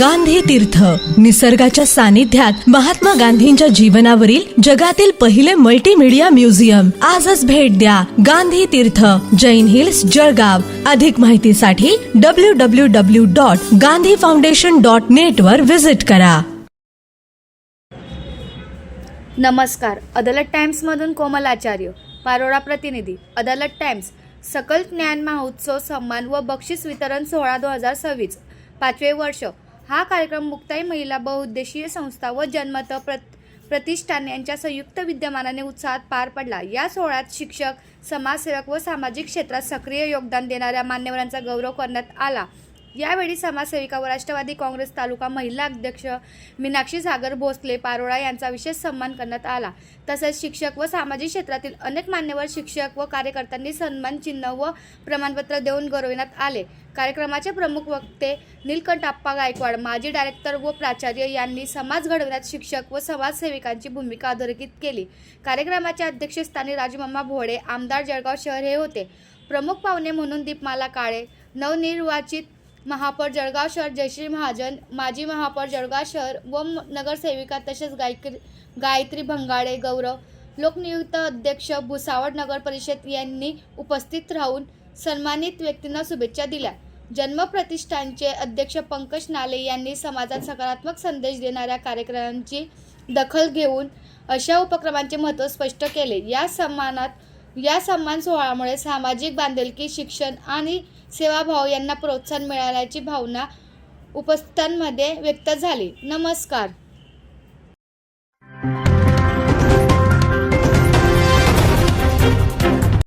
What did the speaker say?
गांधी तीर्थ निसर्गाच्या सानिध्यात महात्मा गांधींच्या जीवनावरील जगातील पहिले मल्टीमीडिया म्युझियम आजच भेट द्या गांधी तीर्थ जैन हिल्स जळगाव. अधिक माहितीसाठी W W W dot Gandhi foundation dot net वर व्हिजिट करा. नमस्कार. अदालत टाइम्समधून कोमल आचार्य. पारोळा प्रतिनिधी अदालत टाइम्स सकल ज्ञान महोत्सव सन्मान व बक्षीस वितरण सोहळा दोन हजार सव्वीस. पाचवे वर्ष हा कार्यक्रम मुक्ताई महिला बहुउद्देशीय संस्था व जन्मत प्रत प्रतिष्ठान यांच्या संयुक्त विद्यमानाने उत्साहात पार पडला. या सोहळ्यात शिक्षक समाजसेवक व सामाजिक क्षेत्रात सक्रिय योगदान देणाऱ्या मान्यवरांचा गौरव करण्यात आला. यावेळी समाजसेविका व राष्ट्रवादी काँग्रेस तालुका महिला अध्यक्ष मीनाक्षी सागर भोसले पारोळा यांचा विशेष सन्मान करण्यात आला. तसेच शिक्षक व सामाजिक क्षेत्रातील अनेक मान्यवर शिक्षक व कार्यकर्त्यांनी सन्मान चिन्ह व प्रमाणपत्र देऊन गौरविण्यात आले. कार्यक्रमाचे प्रमुख वक्ते नीलकंठाप्पा गायकवाड माजी डायरेक्टर व प्राचार्य यांनी समाज घडवण्यात शिक्षक व समाजसेविकांची भूमिका अधोरेखित केली. कार्यक्रमाच्या अध्यक्षस्थानी राजमामा भोळे आमदार जळगाव शहर हे होते. प्रमुख पाहुणे म्हणून दीपमाला काळे नवनिर्वाचित महापौर जळगाव शहर जयश्री महाजन माजी महापौर जळगाव शहर व नगरसेविका तसेच गायत्री गायत्री भंगाळे गौरव लोकनियुक्त अध्यक्ष भुसावळ नगर परिषद यांनी उपस्थित राहून सन्मानित व्यक्तींना शुभेच्छा दिल्या. जन्म प्रतिष्ठानचे अध्यक्ष पंकज नाले यांनी समाजात सकारात्मक संदेश देणाऱ्या कार्यक्रमांची दखल घेऊन अशा उपक्रमांचे महत्त्व स्पष्ट केले. या सन्मानात या सन्मान सोहळ्यामुळे सामाजिक बांधिलकी शिक्षण आणि सेवाभाव यांना प्रोत्साहन मिळाल्याची भावना उपस्थितांमध्ये व्यक्त झाली. नमस्कार.